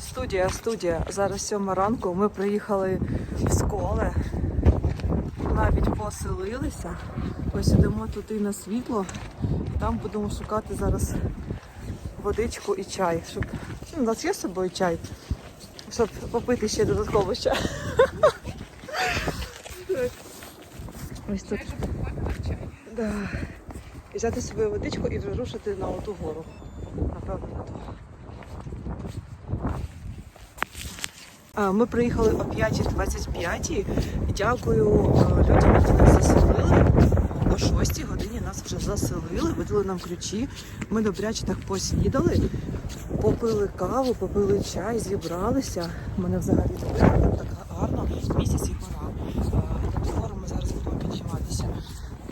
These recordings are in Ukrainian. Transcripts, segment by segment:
Студія, студія. Зараз сьома ранку. Ми приїхали в сколе. Навіть поселилися. Ось ідемо туди на світло. Там будемо шукати зараз водичку і чай. Щоб... Ну, У нас є з собою чай, щоб попити ще додатково ще. Ось тут. Да. І взяти собі водичку і вже рушити на оту гору. Напевно, на ту. А, Ми приїхали о 5.25. Дякую е, людям, які нас заселили. О 6 годині нас вже заселили, видали нам ключі. Ми добряче так поснідали, попили каву, попили чай, зібралися. У мене взагалі тут так гарно. Місяць і гора. Е, гору ми зараз будемо підніматися.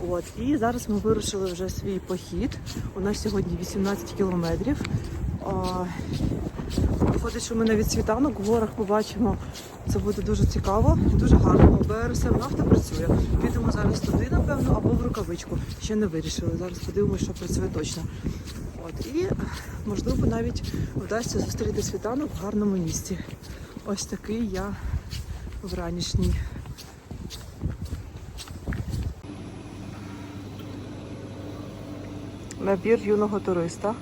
От і зараз ми вирушили вже свій похід. У нас сьогодні 18 кілометрів. Виходить, що ми навіть світанок в горах побачимо. Це буде дуже цікаво дуже гарно. БРСМ нафта працює. Підемо зараз туди, напевно, або в рукавичку. Ще не вирішили. Зараз подивимося, що працює точно. От і можливо навіть вдасться зустріти світанок в гарному місці. Ось такий я вранішній. Набір юного туриста.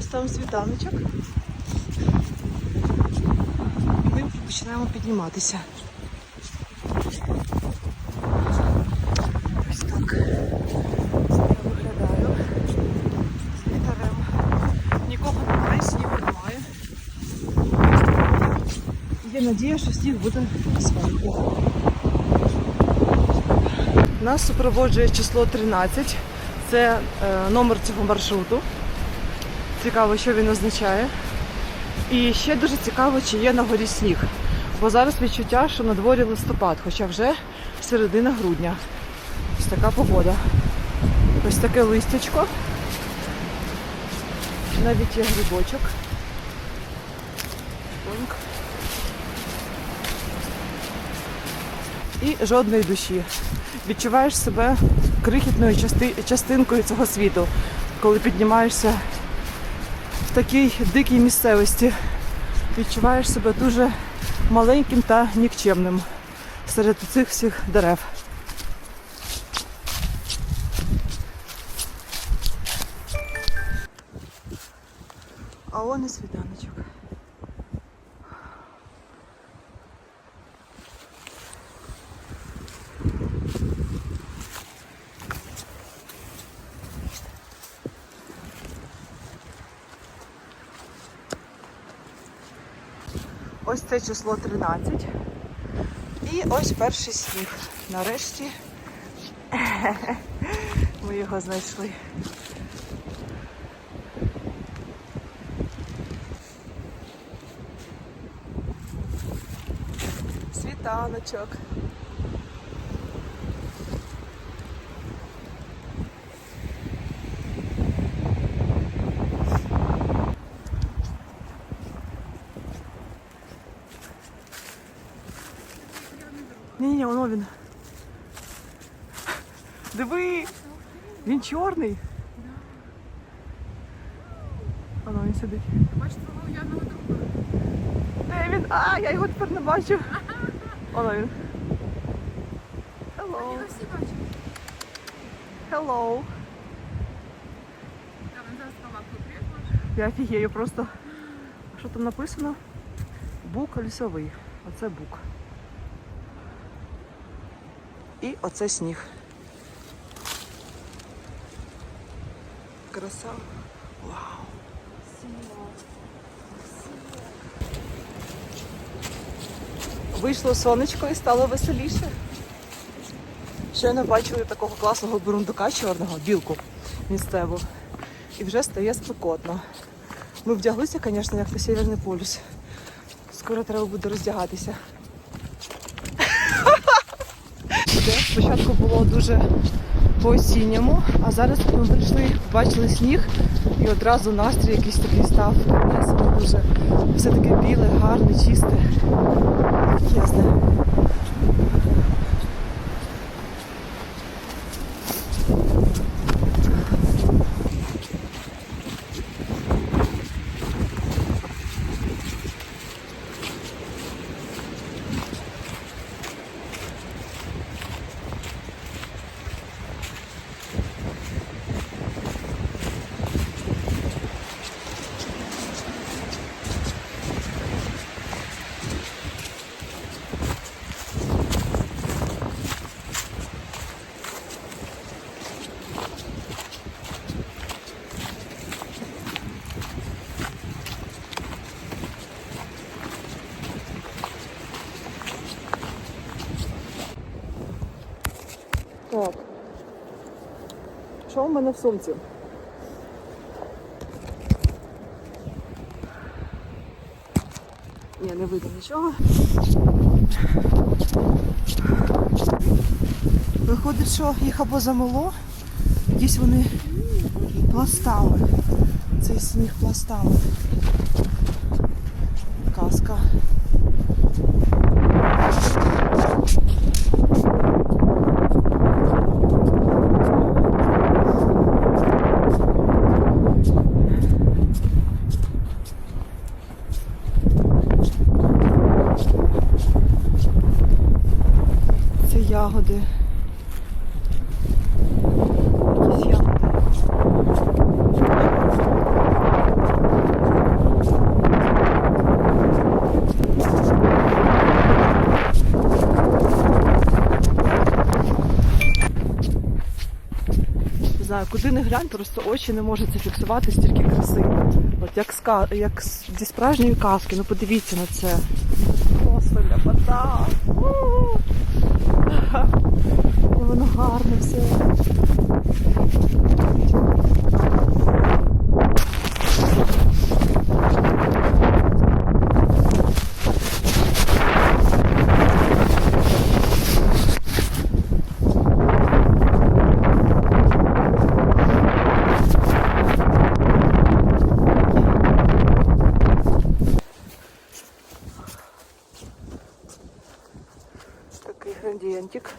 Ось там світаночок. Ми починаємо підніматися. Ось так. Я виглядаю з ліхтарем. Нікого немає, снігу немає. Що сніг буде зверху. Нас супроводжує число 13. Це е, номер цього маршруту. Цікаво, що він означає. І ще дуже цікаво, чи є на горі сніг. Бо зараз відчуття, що на дворі листопад, хоча вже середина грудня. Ось така погода. Ось таке листячко. Навіть є грибочок. І жодної душі. Відчуваєш себе крихітною части- частинкою цього світу, коли піднімаєшся такій дикій місцевості. Відчуваєш себе дуже маленьким та нікчемним серед цих всіх дерев. А он і світаночок. Ось це число 13. І ось перший сніг. Нарешті ми його знайшли. Світаночок. Ні-ні, воно він. Диви! Він чорний. Воно він сидить. Бачите, твого явного друга. Де він? А, я його тепер не бачу. Воно він. Hello. Його всі бачать. Hello. Та він зараз палатку привіт, Я офігею просто. Що там написано? Бук лісовий. Оце бук. І оце сніг. Краса. Вау. Вийшло сонечко і стало веселіше. Щойно бачили такого класного бурундука чорного, білку місцеву. і вже стає спекотно. Ми вдяглися, звісно, як на Сєвєрний полюс. Скоро треба буде роздягатися. Де Спочатку було дуже по-осінньому, а зараз ми прийшли, побачили сніг і одразу настрій якийсь такий став. Дуже. Все таке біле, гарне, чисте. Ясне. Так. Що в мене в сумці? Ні, не видно нічого. Виходить, що їх або замело, якісь вони пластали. Цей сніг пластали. Казка. Це ягоди. Якісь ягоди. Не знаю, куди не глянь, просто очі не можуть зафіксувати стільки краси. От як, ска... як зі справжньої казки, ну подивіться на це. Господи, вода. У! І Воно гарне все. Такий градієнтик.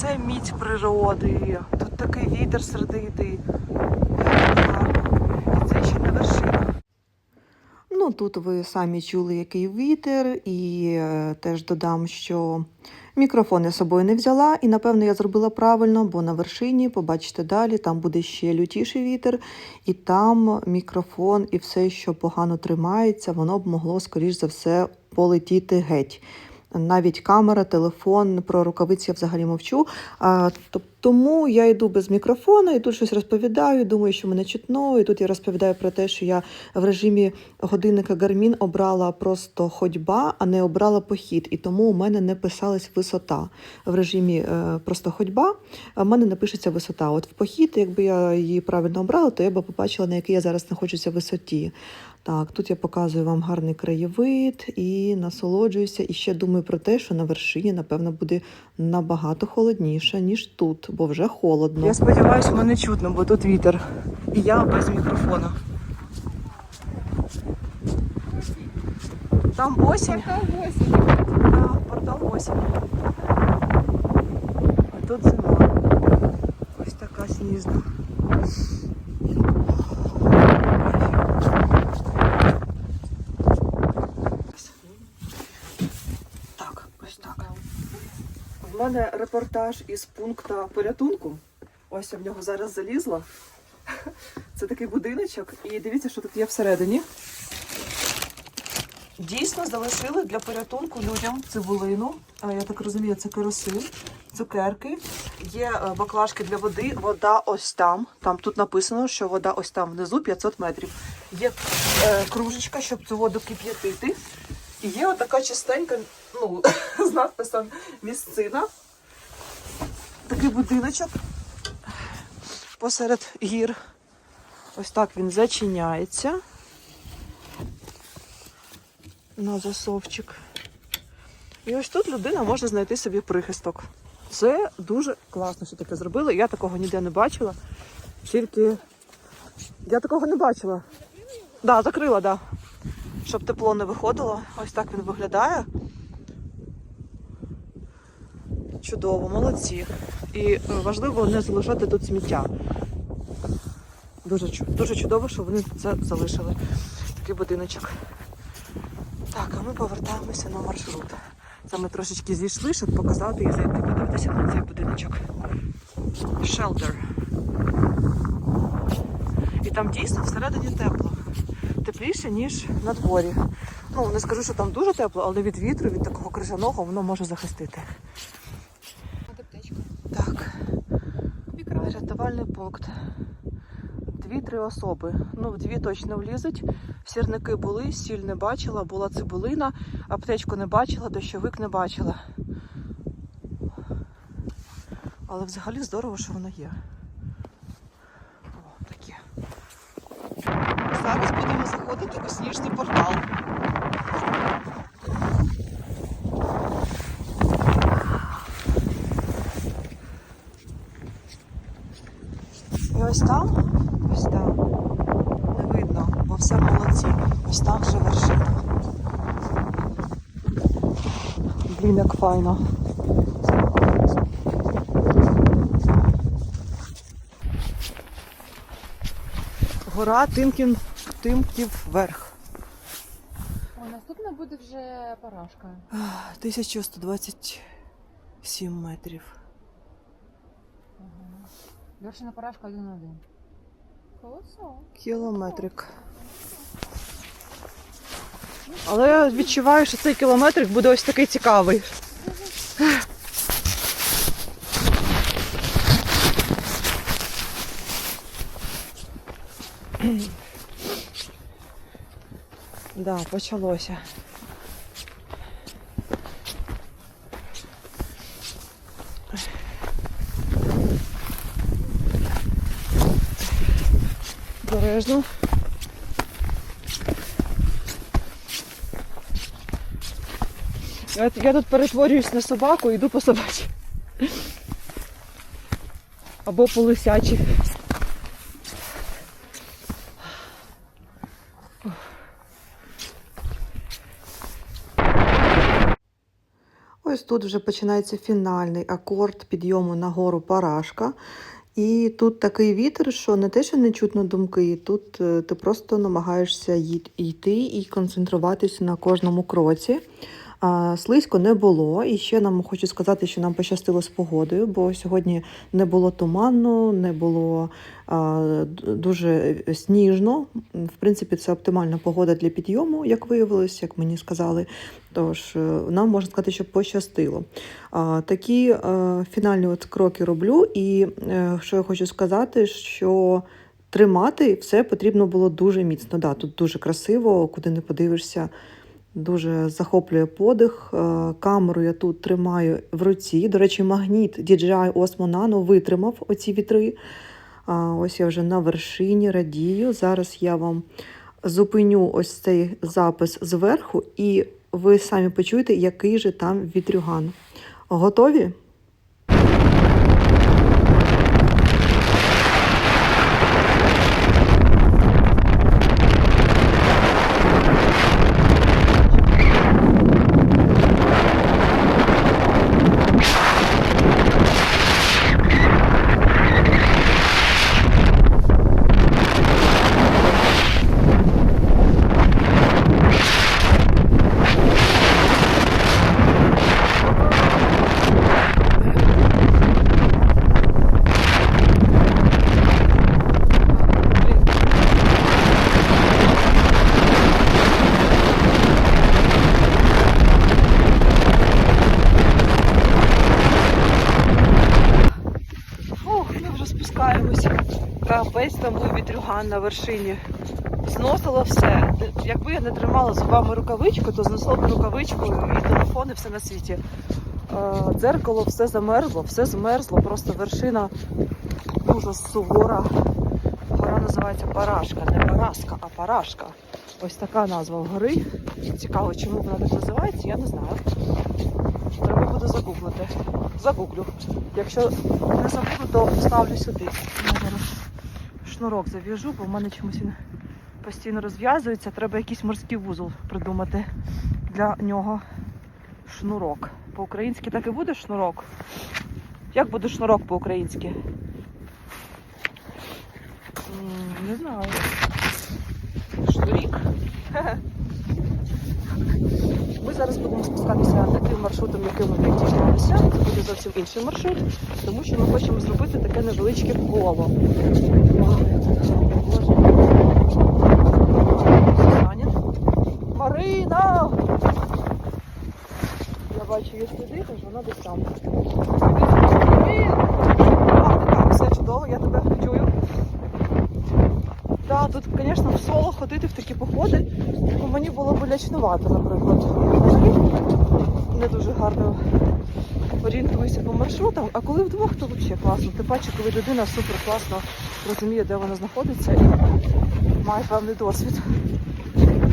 Це мідь природи. Тут такий вітер сердитий. Це ще не вершина. Ну, тут ви самі чули, який вітер, і е, теж додам, що мікрофон я з собою не взяла, і напевно я зробила правильно, бо на вершині, побачите далі, там буде ще лютіший вітер, і там мікрофон і все, що погано тримається, воно б могло, скоріш за все, полетіти геть. Навіть камера, телефон, про рукавиці я взагалі мовчу. А, тоб- тому я йду без мікрофона і тут щось розповідаю, думаю, що мене чутно. І тут я розповідаю про те, що я в режимі годинника Garmin обрала просто ходьба, а не обрала похід. І тому у мене не писалась висота. В режимі е, просто ходьба, в мене не пишеться висота. От в похід, якби я її правильно обрала, то я б побачила, на якій я зараз знаходжуся висоті. Так, тут я показую вам гарний краєвид і насолоджуюся. І ще думаю про те, що на вершині, напевно, буде набагато холодніше, ніж тут, бо вже холодно. Я сподіваюся, мене чутно, бо тут вітер. І я без мікрофона. Там осінь. Портал 8. Да, портал осінь. А тут зима. Ось така сніжна. Так, ось так. В мене репортаж із пункту порятунку. Ось я в нього зараз залізла. Це такий будиночок, і дивіться, що тут є всередині. Дійсно залишили для порятунку людям цибулину. Я так розумію, це керосин, цукерки. Є е, баклажки для води. Вода ось там. Там тут написано, що вода ось там внизу 500 метрів. Є е, кружечка, щоб цю воду кип'ятити. І є отака чистенька, ну, з надписом місцина. Такий будиночок посеред гір. Ось так він зачиняється на засовчик. І ось тут людина може знайти собі прихисток. Це дуже класно, що таке зробили. Я такого ніде не бачила. Тільки я такого не бачила. Да, закрила, да. Щоб тепло не виходило. Ось так він виглядає. Чудово, молодці. І е, важливо не залишати тут сміття. Дуже, дуже чудово, що вони це залишили. Такий будиночок. Так, а ми повертаємося на маршрут. Це ми трошечки зійшли, щоб показати і зайти подивитися на цей будиночок. Shelter. І там дійсно всередині тепло. Тепліше, ніж на дворі. Ну, не скажу, що там дуже тепло, але від вітру, від такого крижаного воно може захистити. Аптечка. Так. Рятувальний пункт. Дві-три особи. Ну, дві точно влізуть. Сірники були, сіль не бачила, була цибулина, аптечку не бачила, дощовик не бачила. Але взагалі здорово, що воно є. О, таке. Зараз будемо заходити у сніжний портал. Ось там, ось там, не видно, бо все молодці. Ось там вже вершина. Блін, як файно. Гора Тимкін, Тимків верх. О, наступна буде вже парашка. 1127 метрів. Вершина парашка один на один. Колосо. Кілометрик. Але я відчуваю, що цей кілометрик буде ось такий цікавий. Да, почалося. Бережно. Я, я тут перетворююсь на собаку і йду по собачі. Або по лисячі. Ось тут вже починається фінальний акорд підйому на гору Парашка. І тут такий вітер, що не те, що не чутно думки, тут е, ти просто намагаєшся йти і концентруватися на кожному кроці. Слизько не було. І ще нам хочу сказати, що нам пощастило з погодою, бо сьогодні не було туману, не було дуже сніжно. В принципі, це оптимальна погода для підйому, як виявилось, як мені сказали. Тож е, нам можна сказати, що пощастило. Такі е, фінальні от кроки роблю, і е, що я хочу сказати, що тримати все потрібно було дуже міцно. Да, тут дуже красиво, куди не подивишся. Дуже захоплює подих. Е, Камеру я тут тримаю в руці. До речі, магніт DJI Osmo Nano витримав оці вітри. Ось я вже на вершині радію. Зараз я вам зупиню ось цей запис зверху, і ви самі почуєте, який же там вітрюган. Готові? Капець там був вітрюган на вершині. зносило все. Якби я не тримала зубами рукавичку, то знесло б рукавичку і телефон, і все на світі. Е, Дзеркало все замерзло, все змерзло, просто вершина дуже сувора. Гора називається Парашка, не Параска, а Парашка. Ось така назва гори. Цікаво, чому вона так називається, я не знаю. Треба буде загуглити. Загуглю. Якщо не забуду, то вставлю сюди. Шнурок зав'яжу, бо в мене чомусь він постійно розв'язується. Треба якийсь морський вузол придумати для нього. Шнурок. По-українськи так і буде шнурок. Як буде шнурок по-українськи? Не знаю. Шнурік. Ми зараз будемо спускатися таким маршрутом, яким ми підійшлися. Це буде зовсім інший маршрут, тому що ми хочемо зробити таке невеличке коло. Марина! Я бачу її сюди, тож вона десь там. Привіт! А, ти там, все чудово, я тебе чую. Так, тут, звісно, в соло ходити в такі походи, ну, мені було б лячнувато, наприклад. Не дуже гарно орієнтуюся по маршрутам, а коли вдвох, то взагалі класно. Ти бачиш, коли людина супер класно розуміє, де вона знаходиться і має певний досвід.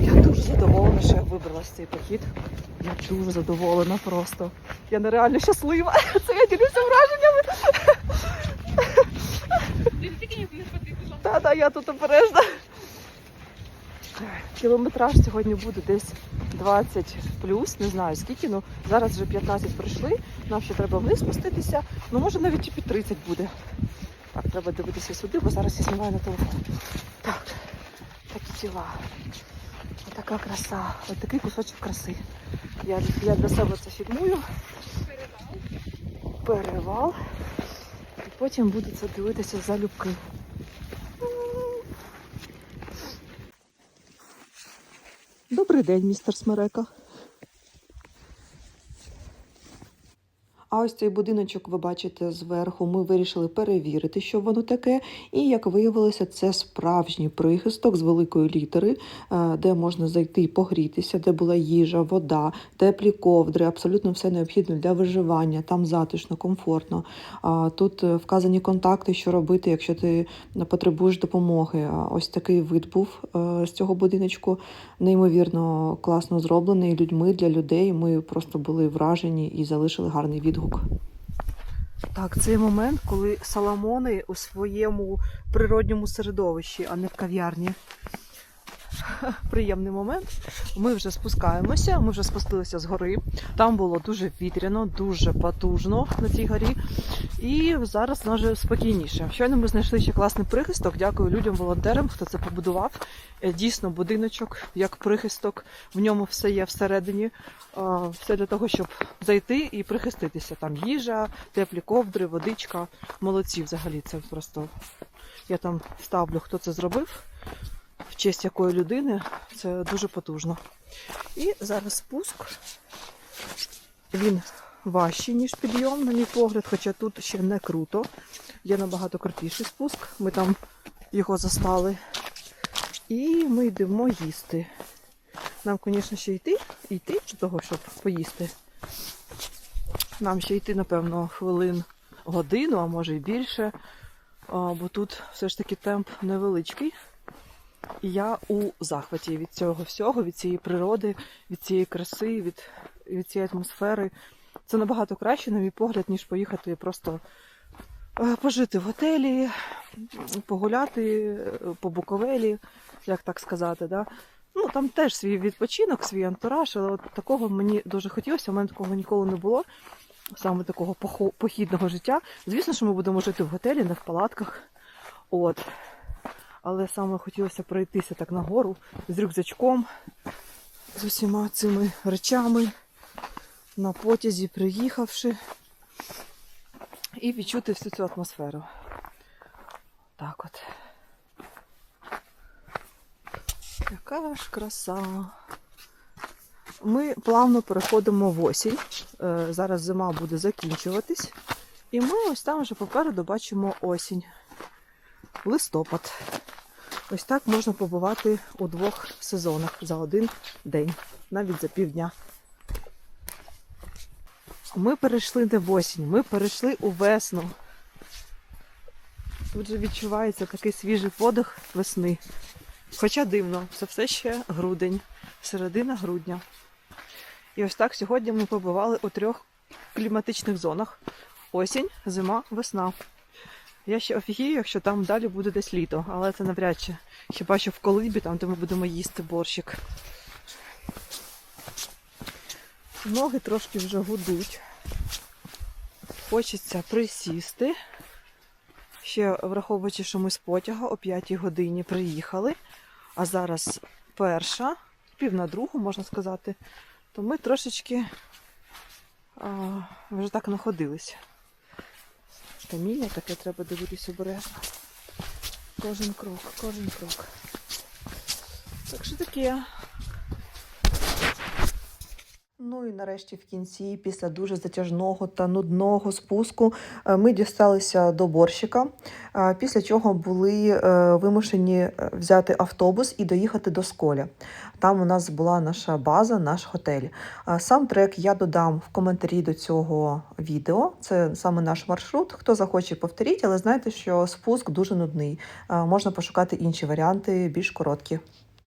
Я дуже задоволена, що я вибрала цей похід. Я дуже задоволена просто. Я нереально щаслива. Це я ділюся враженнями. Та, та, я тут обережна. Кілометраж сьогодні буде десь 20 плюс, не знаю скільки, ну зараз вже 15 пройшли, нам ще треба вниз спуститися, ну може навіть і під 30 буде. Так, треба дивитися сюди, бо зараз я знімаю на телефон. Так, такі тіла. Така краса, ось такий кусочок краси. Я, я для себе це фільмую. Перевал. І потім буду це дивитися залюбки. Добрий день, містер Смерека. А ось цей будиночок ви бачите зверху. Ми вирішили перевірити, що воно таке. І як виявилося, це справжній прихисток з великої літери, е, де можна зайти погрітися, де була їжа, вода, теплі ковдри, абсолютно все необхідне для виживання. Там затишно, комфортно. Тут е, вказані контакти, що робити, якщо ти потребуєш допомоги. Ось такий вид був е, з цього будиночку. Неймовірно класно зроблений людьми для людей. Ми просто були вражені і залишили гарний відгук. Так, цей момент, коли саламони у своєму природньому середовищі, а не в кав'ярні. Приємний момент. Ми вже спускаємося, ми вже спустилися з гори. Там було дуже вітряно, дуже потужно на цій горі. І зараз вже спокійніше. Щойно ми знайшли ще класний прихисток. Дякую людям-волонтерам, хто це побудував. Е, Дійсно, будиночок як прихисток. В ньому все є всередині. Все для того, щоб зайти і прихиститися. Там їжа, теплі ковдри, водичка. Молодці взагалі. Це просто я там ставлю, хто це зробив. В честь якої людини це дуже потужно. І зараз спуск. Він важчий, ніж підйом, на мій погляд, хоча тут ще не круто. Є набагато крутіший спуск. Ми там його застали. І ми йдемо їсти. Нам, звісно, ще йти, йти до того, щоб поїсти. Нам ще йти, напевно, хвилин годину, а може і більше. Бо тут все ж таки темп невеличкий. І я у захваті від цього всього, від цієї природи, від цієї краси, від, від цієї атмосфери. Це набагато краще, на мій погляд, ніж поїхати просто е, пожити в готелі, погуляти е, по Буковелі, як так сказати. Да? Ну, там теж свій відпочинок, свій антураж, але от такого мені дуже хотілося, у мене такого ніколи не було. Саме такого похідного життя. Звісно, що ми будемо жити в готелі, не в палатках. От. Але саме хотілося пройтися так нагору з рюкзачком, з усіма цими речами, на потязі приїхавши, і відчути всю цю атмосферу. Так от. Яка ж краса. Ми плавно переходимо в осінь. Е, Зараз зима буде закінчуватись. І ми ось там вже попереду бачимо осінь. Листопад. Ось так можна побувати у двох сезонах за один день, навіть за півдня. Ми перейшли не в осінь, ми перейшли у весну. Тут же відчувається такий свіжий подих весни. Хоча дивно, це все ще грудень, середина грудня. І ось так сьогодні ми побували у трьох кліматичних зонах: осінь, зима, весна. Я ще офігію, якщо там далі буде десь літо, але це навряд чи. Хіба що в колибі, там, де ми будемо їсти борщик. Ноги трошки вже гудуть. Хочеться присісти. Ще враховуючи, що ми з потяга о 5 годині приїхали, а зараз перша, пів на другу, можна сказати, то ми трошечки а, вже так находились. Каміння таке треба дивитися обережно. Кожен крок, кожен крок. Так що таке. Ну і нарешті в кінці, після дуже затяжного та нудного спуску, е, ми дісталися до борщика, е, після чого були е, вимушені взяти автобус і доїхати до Сколя. Там у нас була наша база, наш готель. Сам трек я додам в коментарі до цього відео. Це саме наш маршрут. Хто захоче, повторіть, але знайте, що спуск дуже нудний. Можна пошукати інші варіанти, більш короткі.